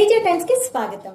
Teja times కి స్వాగతం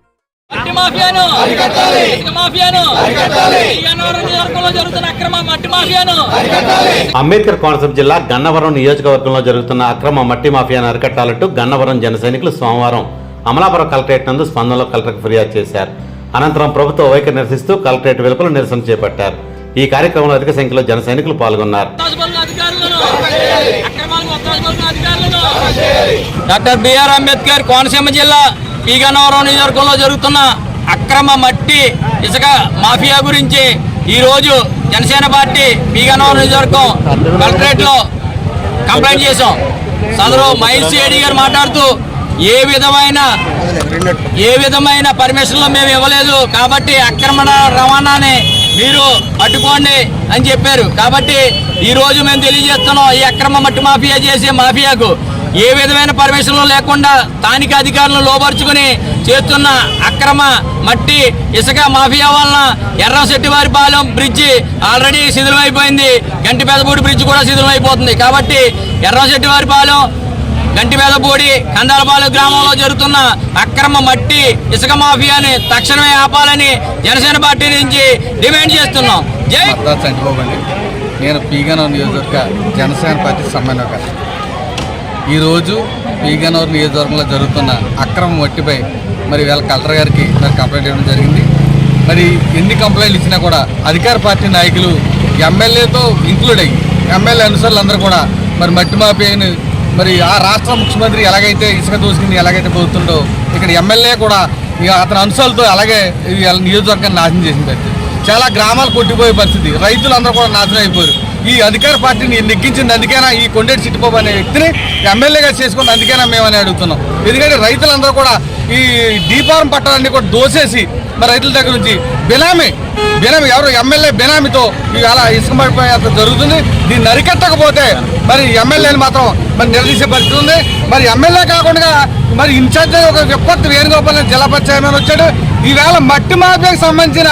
మట్టి మాఫియాను. మాఫియాను. జరుగుతున్న అక్రమ మట్టి మాఫియాను. అంబేద్కర్ కోనసీమ జిల్లా గన్నవరం నియోజకవర్గంలో జరుగుతున్న అక్రమ మట్టి మాఫియాను అరికట్టాలంటూ గన్నవరం జన సైనికులు సోమవారం అమలాపురం కలెక్టరేట్ నందు స్పందనలో కలెక్టర్కు ఫిర్యాదు చేశారు. అనంతరం ప్రభుత్వ వైఖరి నిరసిస్తూ కలెక్టరేట్ వెలుపల నిరసన చేపట్టారు. ఈ కార్యక్రమంలో అధిక సంఖ్యలో జన సైనికులు పాల్గొన్నారు. డాక్టర్ బిఆర్ అంబేద్కర్ కోనసీమ జిల్లా పీగనవరం నియోజకవర్గంలో జరుగుతున్న అక్రమ మట్టి ఇసుక మాఫియా గురించి ఈరోజు జనసేన పార్టీ పీగనవరం నియోజకవర్గం కలెక్టరేట్లో కంప్లైంట్ చేశాం. సదరు మహేష్ రెడ్డి గారు మాట్లాడుతూ ఏ విధమైన ఏ విధమైన పర్మిషన్లు మేము ఇవ్వలేదు కాబట్టి అక్రమ రవాణాని మీరు అడ్డుకోండి అని చెప్పారు. కాబట్టి ఈ రోజు మేము తెలియజేస్తున్నాం ఈ అక్రమ మట్టి మాఫియా చేసే మాఫియాకు. ఏ విధమైన పర్మిషన్లు లేకుండా స్థానిక అధికారులను లోపరుచుకుని చేస్తున్న అక్రమ మట్టి ఇసుక మాఫియా వలన ఎర్రశెట్టివారిపాలెం బ్రిడ్జి ఆల్రెడీ శిథిలమైపోయింది. గంటిపేదపూడి బ్రిడ్జ్ కూడా శిథిలమైపోతుంది. కాబట్టి ఎర్రశెట్టివారిపాలెం గంటిపేదపూడి కందాలపాలెం గ్రామంలో జరుగుతున్న అక్రమ మట్టి ఇసుక మాఫియాని తక్షణమే ఆపాలని జనసేన పార్టీ నుంచి డిమాండ్ చేస్తున్నాం. జై చంద్రబాబు నేను పీగన నియోజకవర్గ జనసేన పార్టీ సమన్వయకర్త ఈరోజు పీగనూరు నియోజకవర్గంలో జరుగుతున్న అక్రమ మట్టిపై మరి వీళ్ళ కలెక్టర్ గారికి మరి కంప్లైంట్ ఇవ్వడం జరిగింది. మరి ఎన్ని కంప్లైంట్లు ఇచ్చినా కూడా అధికార పార్టీ నాయకులు ఎమ్మెల్యేతో ఇంక్లూడ్ అయ్యి ఎమ్మెల్యే అనుసరులు అందరూ కూడా మరి మట్టి మాఫియాని మరి ఆ రాష్ట్ర ముఖ్యమంత్రి ఎలాగైతే ఇసుక దూసుకుని ఎలాగైతే పోతుండో ఇక్కడ ఎమ్మెల్యే కూడా ఇక అతని అంశాలతో అలాగే నియోజకవర్గాన్ని నాశనం చేసిన పరిస్థితి చాలా గ్రామాలు కొట్టిపోయే పరిస్థితి. రైతులందరూ కూడా నాశనం అయిపోయారు. ఈ అధికార పార్టీని నెగ్గించింది అందుకేనా ఈ కొండేటి చిట్టిబాబు అనే వ్యక్తిని ఎమ్మెల్యేగా చేసుకుని అందుకేనా మేమని అడుగుతున్నాం. ఎందుకంటే రైతులందరూ కూడా ఈ డీపారం పట్టాలన్నీ కూడా దోసేసి మరి రైతుల దగ్గర నుంచి బినామీ బినామీ ఎవరు? ఎమ్మెల్యే బినామీతో ఇవాళ ఇసుక పడిపోయే జరుగుతుంది. దీన్ని అరికట్టకపోతే మరి ఎమ్మెల్యేని మాత్రం మరి నిలదీసే పరిస్థితి ఉంది. మరి ఎమ్మెల్యే కాకుండా మరి ఇన్ఛార్జ్ ఒక విపత్తు వేణుగోపాల్ జిల్లా పంచాయతీ వచ్చాడు. ఈవేళ మట్టి మాఫియాకి సంబంధించిన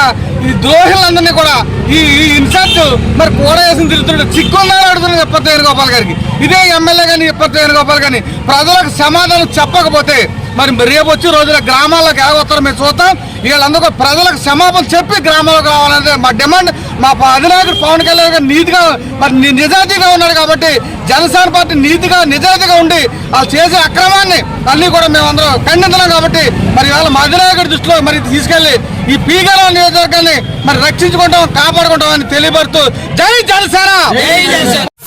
ఈ ద్రోహులందరినీ కూడా ఈ ఈ ఇన్ఛార్జ్ మరి కూడా వేసి తిరుగుతున్నాడు చిక్కున్నాడు అడుగుతున్నాడు విపత్తు వేణుగోపాల్ గారికి. ఇదే ఎమ్మెల్యే కానీ విపత్తు వేణుగోపాల్ కానీ ప్రజలకు సమాధానం చెప్పకపోతే మరి రేపు వచ్చే రోజున గ్రామాల్లోకి ఎలాగొస్తారో మేము చూస్తాం వీళ్ళందరూ ప్రజలకు క్షమాపణ చెప్పి గ్రామాలకు రావాలనేది మా డిమాండ్. మా అధినాయకుడు పవన్ కళ్యాణ్ గారు నీతిగా మరి నిజాయితీగా ఉన్నాడు కాబట్టి జనసేన పార్టీ నీతిగా నిజాయితీగా ఉండి వాళ్ళు చేసే అక్రమాన్ని అన్నీ కూడా మేమందరం ఖండించలేం కాబట్టి మరి వాళ్ళ మా అధినాయకుడి దృష్టిలో మరి తీసుకెళ్ళి ఈ పీగల నియోజకవర్గాన్ని మరి రక్షించుకుంటాం కాపాడుకుంటాం అని జై జై జనసేన!